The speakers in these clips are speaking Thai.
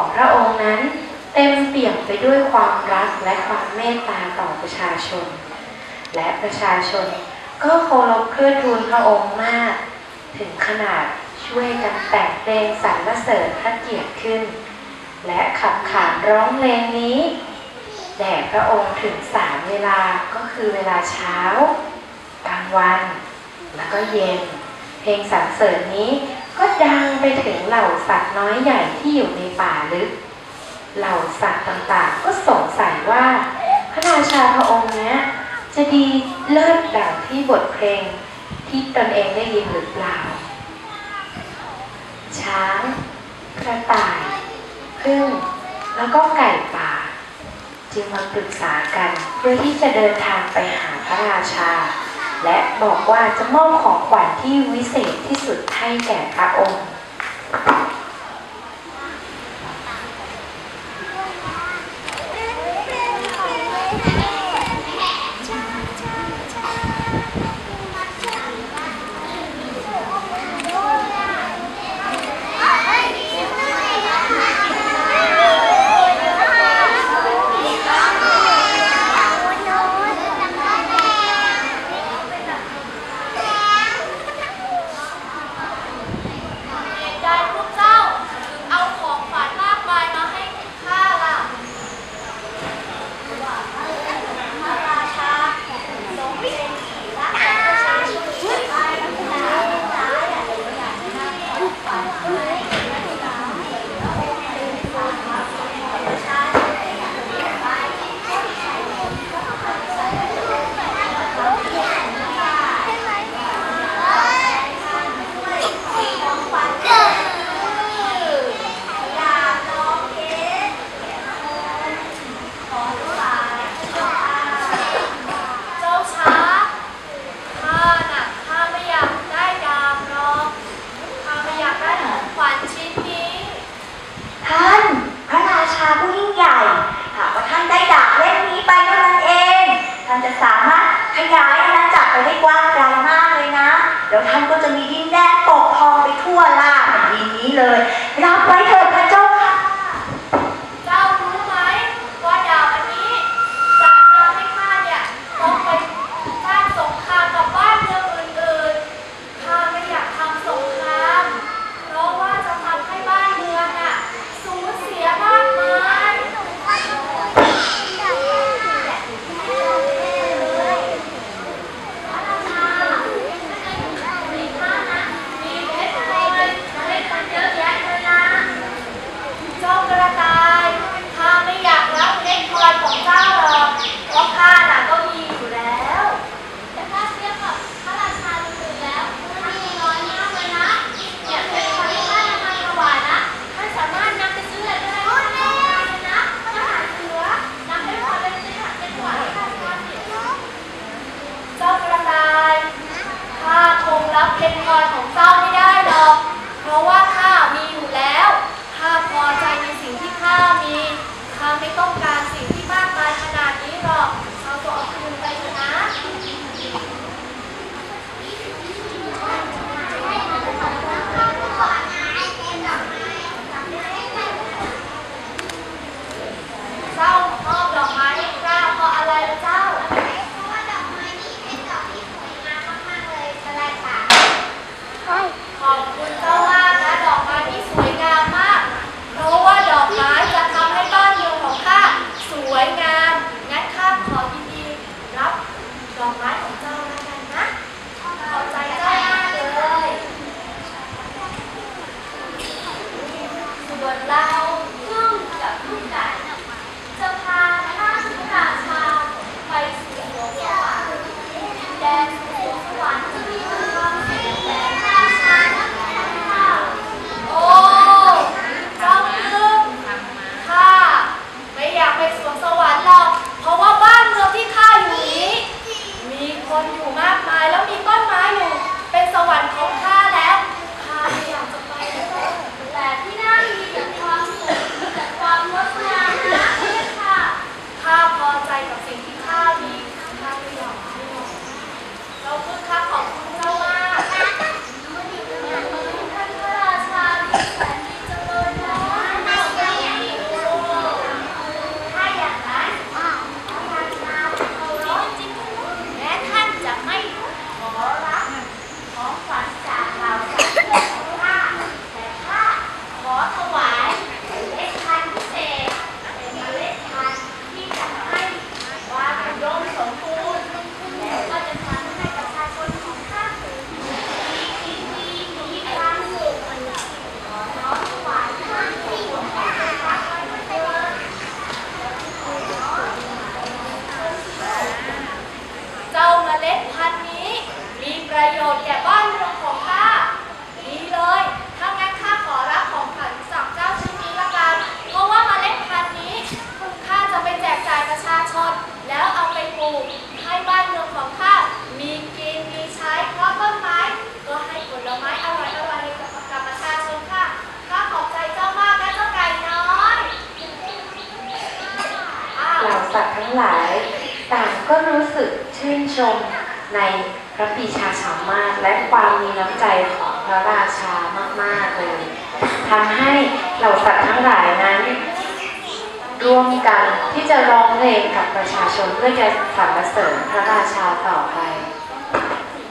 ของพระองค์นั้น เต็มเปี่ยมไปด้วยความรักและความเมตตาต่อประชาชน และประชาชนก็เคารพเพื่อทูลพระองค์มาก ถึงขนาดช่วยกันแต่งเพลงสรรเสริญพระเกียรติขึ้น และขับขานร้องเพลงนี้แด่พระองค์ถึงสามเวลาก็คือเวลาเช้า กลางวัน แล้วก็เย็น เพลงสรรเสริญนี้ ก็ดังไปถึงเหล่าสัตว์น้อยใหญ่ที่อยู่ในป่าลึก เหล่าสัตว์ต่างๆ ก็สงสัยว่า พระราชาพระองค์นี้จะดีเลิศดังที่บทเพลงที่ตนเองได้ยินหรือเปล่า ช้างกระต่ายพึ่งแล้วก็ไก่ป่า จึงมาปรึกษากันเพื่อที่จะเดินทางไปหาพระราชา และบอกว่าจะมอบของขวัญที่วิเศษที่สุดให้แก่พระองค์ เหตุใดพวกเจ้าถึงเอาของขวัญมากมายมาให้ข้าล่ะพระราชาทรงเป็นที่รักของประชาชนทั่วไปหนาหนาอยากอยากนำของขวัญให้ประชาชนไปของขวัญก็คืออยากลองเค้กขอถวายเจ้าค่ะเจ้าช้าข้าน่ะข้าไม่อยากได้ดาบหรอกข้าไม่อยากได้ของขวัญชิ้นนี้ ท่าน พระราชาผู้ยิ่งใหญ่ หากว่าท่านได้ดาบเล่มนี้ไปเท่านั้นเอง ท่านจะสามารถ ขยายอาณาจักรไปให้กว้างไกลมากเลยนะ แล้วท่านก็จะมีดินแดนปกครองไปทั่วล่าแผ่นดินนี้เลย ชื่นชมในพระปีชาสามารถและความมีน้ำใจของพระราชามาก ๆ เลยทำให้เหล่าสัตว์ทั้งหลายนั้น ร่วมกันที่จะร้องเพลงกับประชาชนเพื่อจะสรรเสริญพระราชาต่อไป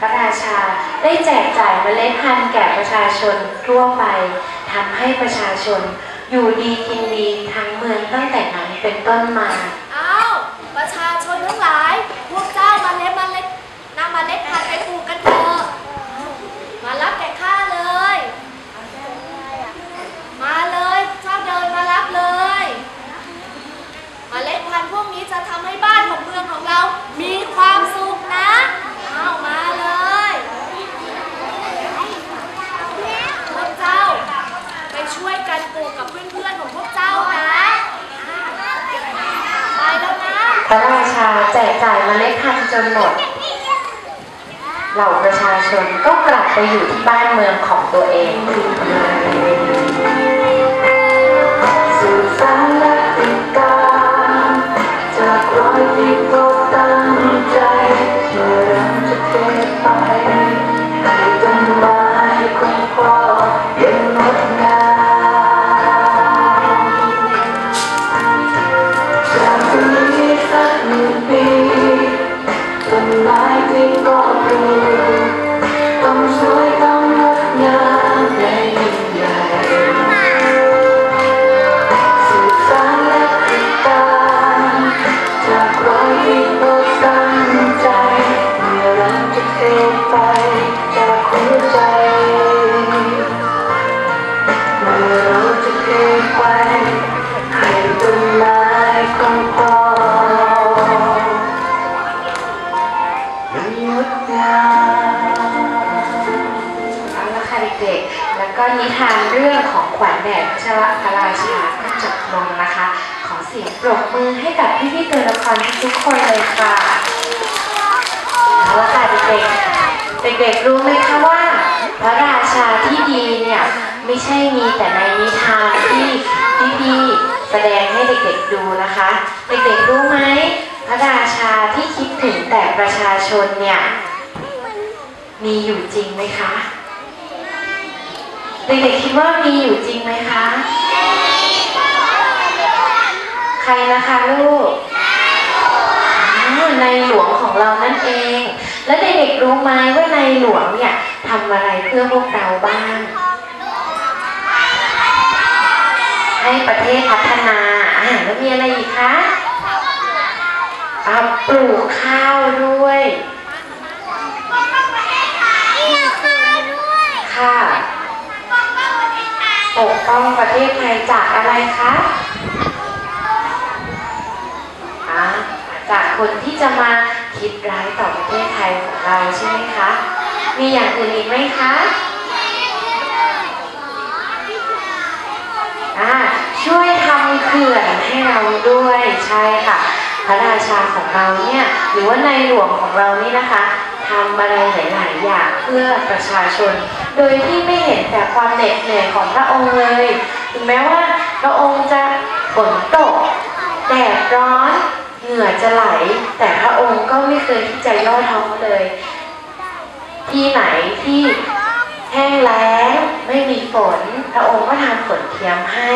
พระราชาได้แจกจ่ายเมล็ดพันธุ์แก่ประชาชนทั่วไปทำให้ประชาชนอยู่ดีกินดีทั้งเมืองตั้งแต่นั้นเป็นต้นมา อ้าว ประชาชนทั้งหลาย พวกเจ้ามาเล็ดมาเล็ดนำมาเล็ดพันธุ์ไปปลูกกันเถอะมารับแก่ข้าเลย มาเลยเจ้าเดินมารับเลยมาเล็ดพันธุ์พวกนี้จะทำให้บ้านของเมืองของเรา มีความสุขนะอ้าวมาเลยพวกเจ้า ไปช่วยกันปลูกกับเพื่อนๆของพวกเจ้านะไปแล้วนะ พระราชาแจกจ่ายเมล็ดพันธุ์จนหมด เหล่าประชาชนก็กลับไปอยู่ที่บ้านเมืองของตัวเองสื่ ทานเรื่องของขวัญแด่พระชาพระราชาก็จบลงนะคะ ขอเสียงปรบมือให้กับพี่ๆตัวละครทุกคนเลยค่ะเอาละค่ะเด็กๆเด็กๆรู้ไหมคะว่า พระราชาที่ดีเนี่ยไม่ใช่มีแต่ในนิทานที่พี่ๆแสดงให้เด็กๆดูนะคะ เด็กๆรู้ไหมพระราชาที่คิดถึงแต่ประชาชนเนี่ย มีอยู่จริงไหมคะ เด็กๆคิดว่ามีอยู่จริงไหมคะ ใครนะคะลูกอ๋อในหลวงของเรานั่นเอง แล้วเด็กๆรู้ไหมว่าในหลวงเนี่ยทำอะไรเพื่อพวกเราบ้าง ให้ประเทศพัฒนาอ่าแล้วมีอะไรอีกคะอ่าปลูกข้าวด้วยค่ะ ปกป้องประเทศไทยจากอะไรคะอะจากคนที่จะมาคิดร้ายต่อประเทศไทยของเราใช่ไหมคะ มีอย่างอื่นอีกไหมคะอ่าช่วยทำเขื่อนให้เราด้วยใช่ค่ะ พระราชาของเราเนี่ยหรือว่าในหลวงของเรานี่นะคะ ทำอะไรหลายๆอย่างเพื่อประชาชน โดยที่ไม่เห็นแต่ความเหน็ดเหนื่อยของพระองค์เลย ถึงแม้ว่าพระองค์จะฝนตกแดดร้อนเหงื่อจะไหล แต่พระองค์ก็ไม่เคยที่จะย่อท้อเลย ที่ไหนที่แห้งแล้งไม่มีฝน พระองค์ก็ทำฝนเทียมให้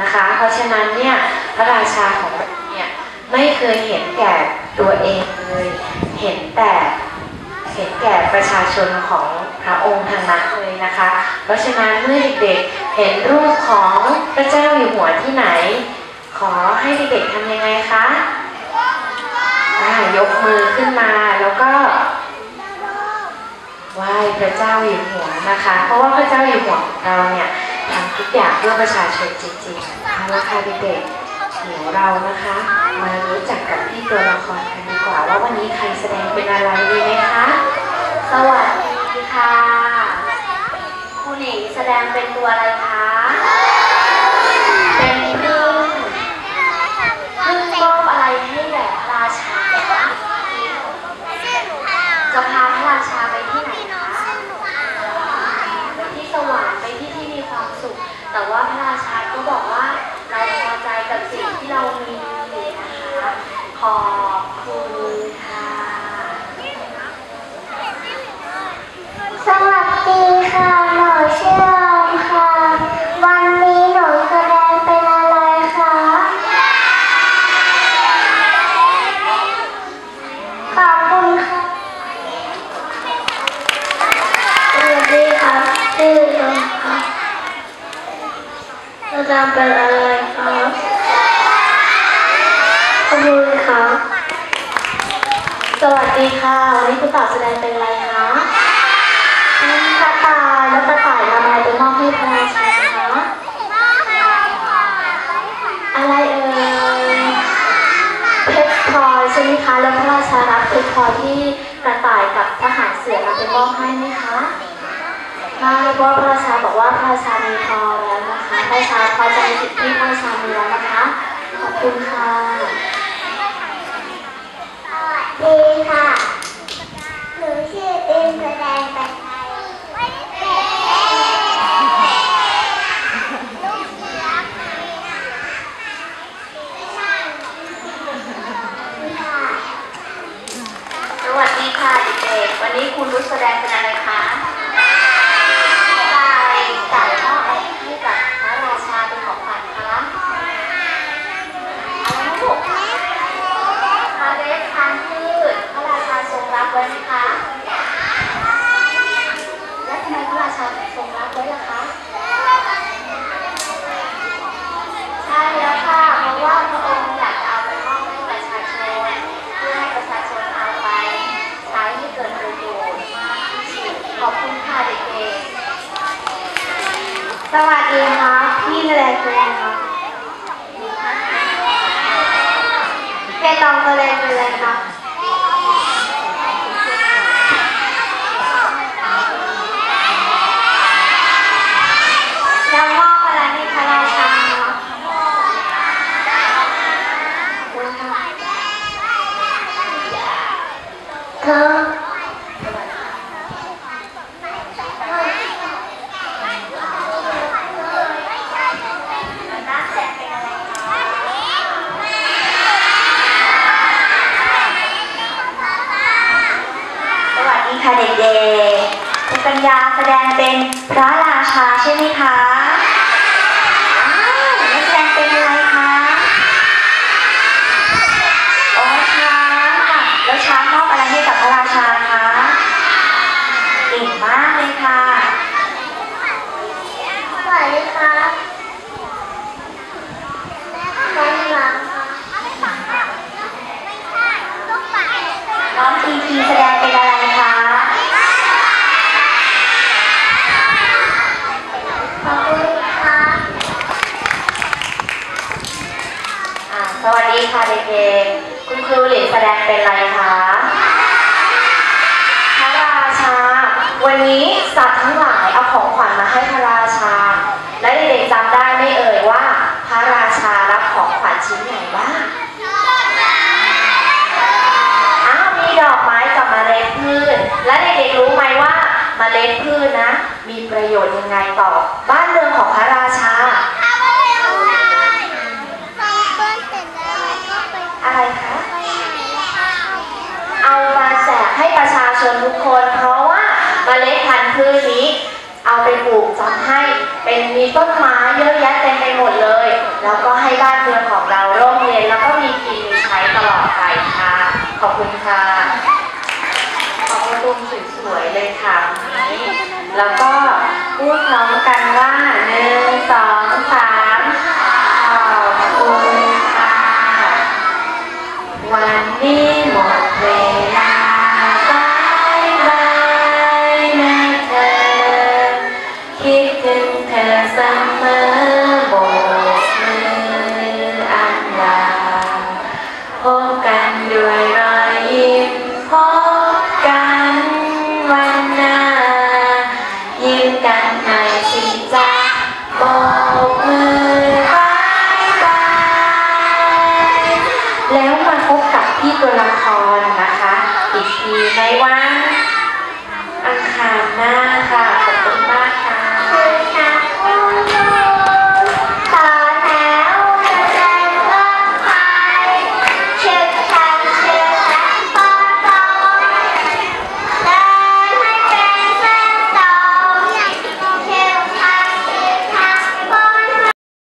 นะคะ เพราะฉะนั้นเนี่ยพระราชาของเราเนี่ยไม่เคยเห็นแก่ตัวเองเลย เห็นแต่ ห็นแก่ประชาชนของพระองค์ทางนั้นเลยนะคะ เพราะฉะนั้นเมื่อเด็กๆเห็นรูปของพระเจ้าอยู่หัวที่ไหน ขอให้เด็กๆทำยังไงคะยกมือขึ้นมาแล้วก็ไหว้พระเจ้าอยู่หัวนะคะ เพราะว่าพระเจ้าอยู่หัวของเราเนี่ยทำทุกอย่างเพื่อประชาชนจริงๆเอาละค่ะเด็กๆ เดี๋ยวเรานะคะ มารู้จักกับพี่ตัวละครกันดีกว่าว่าวันนี้ใครแสดงเป็นอะไรดีไหมคะ สวัสดีค่ะครูหนิงแสดงเป็นตัวอะไรคะ เป็นพึ่งพึ่งมอบอะไรให้แด่พระราชาคะจะพาพระราชาไปที่ไหนคะ ไปที่สวรรค์ไปที่ที่มีความสุข แต่ว่าก็บอกว่าเรา พอใจกับสิ่งที่เรามีอยู่นะคะ ขอบคุณค่ะ สวัสดีค่ะ หนูชื่อออมค่ะ วันนี้หนูแสดงเป็นอะไรคะ ขอบคุณค่ะ สวัสดีครับชื่อออมค่ะแสดงเป็นอะไรครับขอบคุณครับ ส วัสดีค่ะ วันนี้คุณต่อแสดงเป็นอะไรคะเป็นกระต่ายแล้วกระต่ายทำอะไรไปมอบให้พระราชาคะอะไรเอ่ยเพชรพลอยใช่ไหมคะ แล้วพระราชารับเพชรพลอยที่กระต่ายกับทหารเสือนำไปมอบให้ไหมคะไม่เพราะพระราชาบอกว่าพระราชามีพอแล้วนะคะ พระราชาพอใจสิ่งที่พระราชามีแล้วนะคะ ขอบคุณค่ะ ดีค่ะ หนูชื่อตินแสดงเป็นไทยค่ะ สวัสดีค่ะเด็กๆ วันนี้คุณรุ้แสดงเป็นอะไรคะไก่ไก่มอบอะไรให้กับพระราชาเป็นของขวัญคะอะไรนะลูกเมล็ดพันธุ์พืชพระราชาทรงรับไว้ไหมคะ และทำไมพระราชาถึงทรงรับไว้ล่ะคะ ใช่แล้วค่ะ เพราะว่าพระองค์อยากจะเอาไปมอบให้ประชาชน เพื่อให้ประชาชนเอาไปใช้ให้เกิดประโยชน์มากที่สุดขอบคุณค่ะเด็กๆ สวัสดีครับพี่ แสดงเป็นอะไรครับเป็นตองแสดงเป็นอะไรครับ แล้วมอบอะไรให้พระราชาครับเธอ สวัสดีค่ะเด็กๆคุณ ปัญญาแสดงเป็นพระราชาใช่ไหมคะอ้าวแล้วแสดงเป็นอะไรคะอ๋อช้างค่ะ แล้วช้างมอบอะไรให้กับพระราชาคะเก่งมากเลยค่ะ สวัสดีครับด้านหลังครับ น้องทีทีแสดงเป็นอะไรคะ ขอบคุณครับ อ่าสวัสดีค่ะเด็กๆ คุณครูหลินแสดง เป็นไรคะพระราชา วันนี้สัตว์ทั้งหลายเอาของขวัญมาให้พระราชา และเด็กๆจำได้ไม่เอ่ยว่า พระราชารับของขวัญชิ้นไหนบ้างอ้าวมีดอกไม้กับมเมล็ดพืช และเด็กๆรู้ไหมว่าเมล็ดพืชนะ มีประโยชน์ยังไงต่อ บ้านเรือนของพระราชาอะไรคะ เอามาแจกให้ประ ชนทุกคน เพราะว่าเมล็ดพันธุ์พืชนี้ เอาไปปลูกทำให้เป็นมีต้นไม้เยอะแยะเต็มไปหมดเลย แล้วก็ให้บ้านเรือนของเราร่มเย็นแล้วก็มีกินมีใช้ตลอดไปค่ะ ขอบคุณค่ะขอบคุณตุ้มสวยๆเลยค่ะวันนี้แล้วก็พูดพร้อมกันว่าหนึ่งสอง ในวันอังคารหน้า